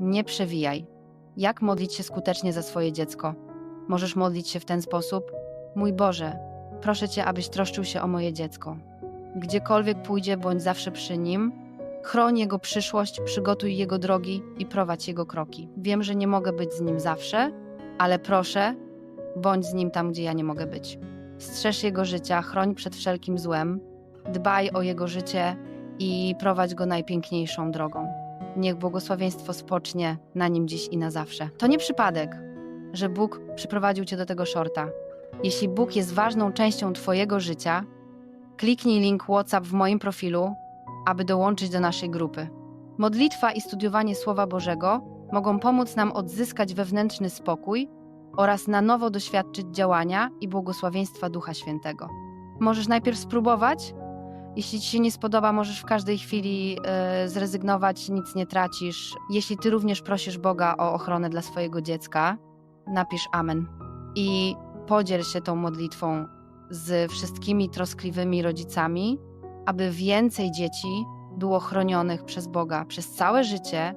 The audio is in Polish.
Nie przewijaj. Jak modlić się skutecznie za swoje dziecko? Możesz modlić się w ten sposób: Mój Boże, proszę Cię, abyś troszczył się o moje dziecko. Gdziekolwiek pójdzie, bądź zawsze przy nim. Chroń jego przyszłość, przygotuj jego drogi i prowadź jego kroki. Wiem, że nie mogę być z nim zawsze, ale proszę, bądź z nim tam, gdzie ja nie mogę być. Strzeż jego życia, chroń przed wszelkim złem, dbaj o jego życie i prowadź go najpiękniejszą drogą. Niech błogosławieństwo spocznie na nim dziś i na zawsze. To nie przypadek, że Bóg przyprowadził cię do tego shorta. Jeśli Bóg jest ważną częścią Twojego życia, kliknij link WhatsApp w moim profilu, aby dołączyć do naszej grupy. Modlitwa i studiowanie Słowa Bożego mogą pomóc nam odzyskać wewnętrzny spokój oraz na nowo doświadczyć działania i błogosławieństwa Ducha Świętego. Możesz najpierw spróbować. Jeśli ci się nie spodoba, możesz w każdej chwili e, zrezygnować, nic nie tracisz. Jeśli ty również prosisz Boga o ochronę dla swojego dziecka, napisz Amen. I podziel się tą modlitwą z wszystkimi troskliwymi rodzicami, aby więcej dzieci było chronionych przez Boga przez całe życie